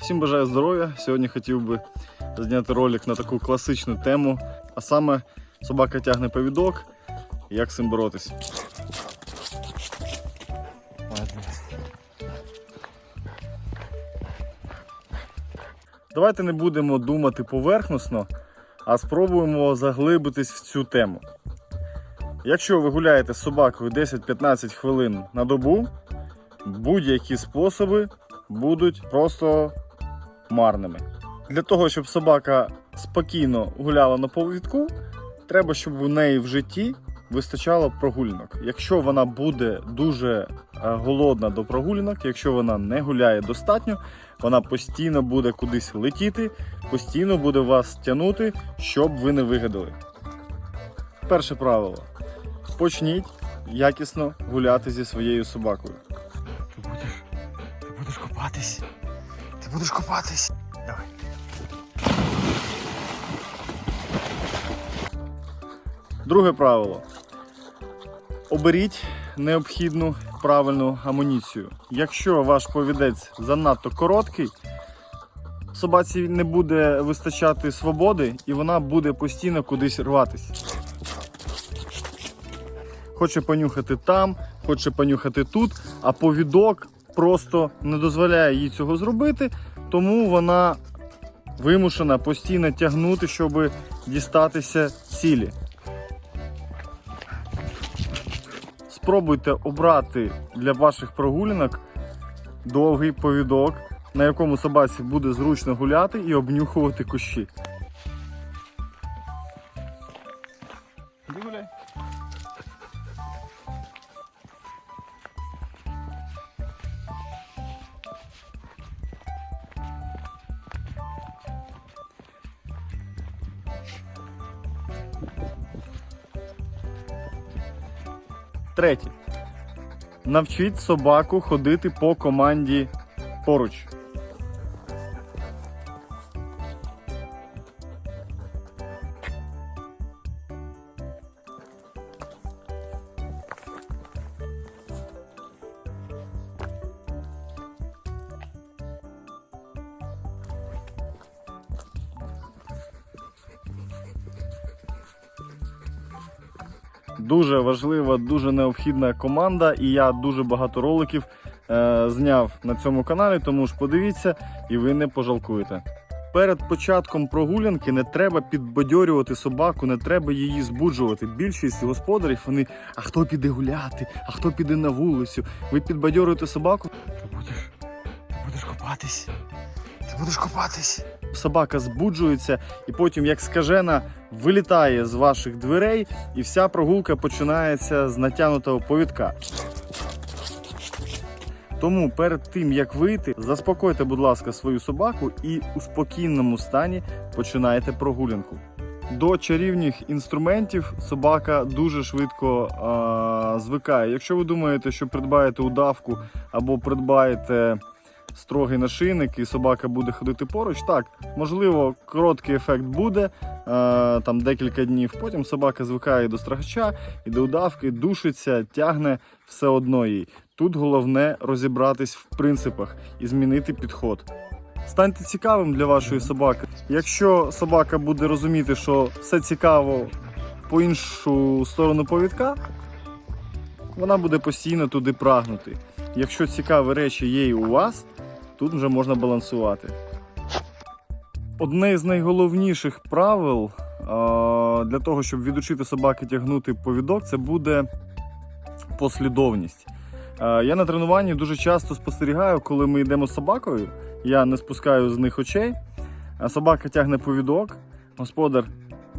Всім бажаю здоров'я. Сьогодні хотів би зняти ролик на таку класичну тему, а саме собака тягне повідок. Як з цим боротись? Давайте не будемо думати поверхносно, а спробуємо заглибитись в цю тему. Якщо ви гуляєте з собакою 10-15 хвилин на добу, будь-які способи будуть просто марними. Для того, щоб собака спокійно гуляла на повідку, треба, щоб у неї в житті вистачало прогулянок. Якщо вона буде дуже е, голодна до прогулянок, якщо вона не гуляє достатньо, вона постійно буде кудись летіти, постійно буде вас тягнути, щоб ви не вигадали. Перше правило: почніть якісно гуляти зі своєю собакою. Ти будеш. Ти будеш копатись. Будеш копатись. Давай. Друге правило. Оберіть необхідну правильну амуніцію. Якщо ваш повідець занадто короткий, собаці не буде вистачати свободи і вона буде постійно кудись рватися. Хоче понюхати там, хоче понюхати тут, а повідок просто не дозволяє їй цього зробити, тому вона вимушена постійно тягнути, щоб дістатися цілі. Спробуйте обрати для ваших прогулянок довгий повідок, на якому собаці буде зручно гуляти і обнюхувати кущі. Гуляй. Третє. Навчіть собаку ходити по команді поруч. Дуже важлива, дуже необхідна команда, і я дуже багато роликів е, зняв на цьому каналі, тому ж подивіться і ви не пожалкуєте. Перед початком прогулянки не треба підбадьорювати собаку, не треба її збуджувати. Більшість господарів вони, а хто піде гуляти, а хто піде на вулицю. Ви підбадьорюєте собаку, Ти будеш. Ти будеш копатись. Ти будеш копатись. собака збуджується і потім, як скажена, вилітає з ваших дверей, і вся прогулка починається з натягнутого повідка. Тому перед тим як вийти, заспокойте, будь ласка, свою собаку і у спокійному стані починайте прогулянку. До чарівних інструментів собака дуже швидко а, звикає. Якщо ви думаєте, що придбаєте удавку або придбаєте строгий нашийник і собака буде ходити поруч, так, можливо, короткий ефект буде е, там декілька днів. Потім собака звикає до страхача і до удавки, душиться, тягне все одно їй. Тут головне розібратись в принципах і змінити підход. Станьте цікавим для вашої собаки. Якщо собака буде розуміти, що все цікаво по іншу сторону повідка, вона буде постійно туди прагнути. Якщо цікаві речі є і у вас, тут вже можна балансувати. Одне з найголовніших правил для того, щоб відучити собаки тягнути повідок, це буде послідовність. Я на тренуванні дуже часто спостерігаю, коли ми йдемо з собакою, я не спускаю з них очей, а собака тягне повідок, господар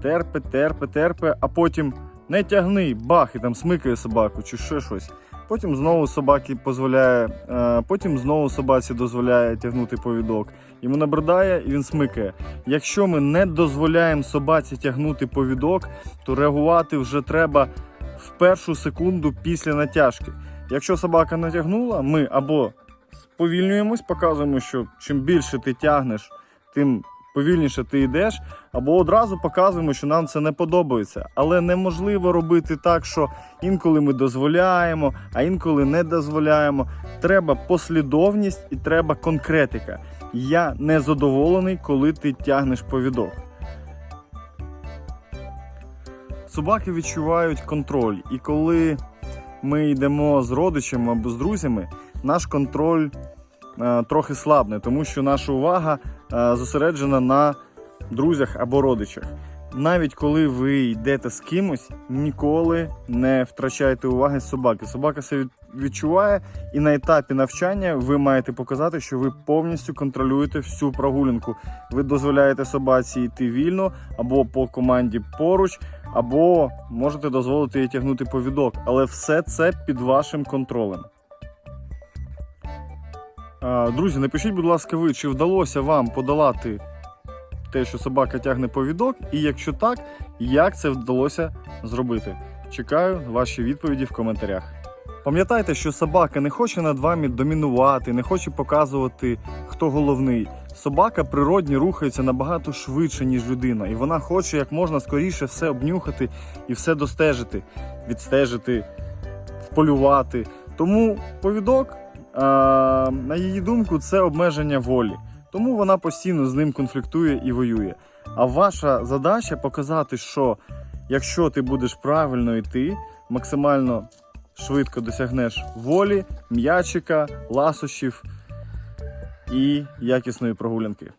терпе, терпе, терпе, а потім не тягни, бах, і там смикає собаку чи ще щось. Потім знову собаки дозволяє, е, потім знову собаці дозволяє тягнути повідок. Йому набридає і він смикає. Якщо ми не дозволяємо собаці тягнути повідок, то реагувати вже треба в першу секунду після натяжки. Якщо собака натягнула, ми або сповільнюємось, показуємо, що чим більше ти тягнеш, тим повільніше ти йдеш, або одразу показуємо, що нам це не подобається. Але неможливо робити так, що інколи ми дозволяємо, а інколи не дозволяємо. Треба послідовність і треба конкретика. Я не задоволений, коли ти тягнеш повідок. Собаки відчувають контроль, і коли ми йдемо з родичами або з друзями, наш контроль е, трохи слабне, тому що наша увага зосереджена на друзях або родичах. Навіть коли ви йдете з кимось, ніколи не втрачайте уваги собаки. Собака це відчуває, і на етапі навчання ви маєте показати, що ви повністю контролюєте всю прогулянку. Ви дозволяєте собаці йти вільно або по команді поруч, або можете дозволити їй тягнути повідок. Але все це під вашим контролем. Друзі, напишіть, будь ласка, ви, чи вдалося вам подолати те, що собака тягне повідок, і якщо так, як це вдалося зробити? Чекаю ваші відповіді в коментарях. Пам'ятайте, що собака не хоче над вами домінувати, не хоче показувати, хто головний. Собака природні рухається набагато швидше, ніж людина, і вона хоче як можна скоріше все обнюхати і все достежити, відстежити, вполювати. Тому повідок, на її думку, це обмеження волі. Тому вона постійно з ним конфліктує і воює. А ваша задача показати, що якщо ти будеш правильно йти, максимально швидко досягнеш волі, м'ячика, ласощів і якісної прогулянки.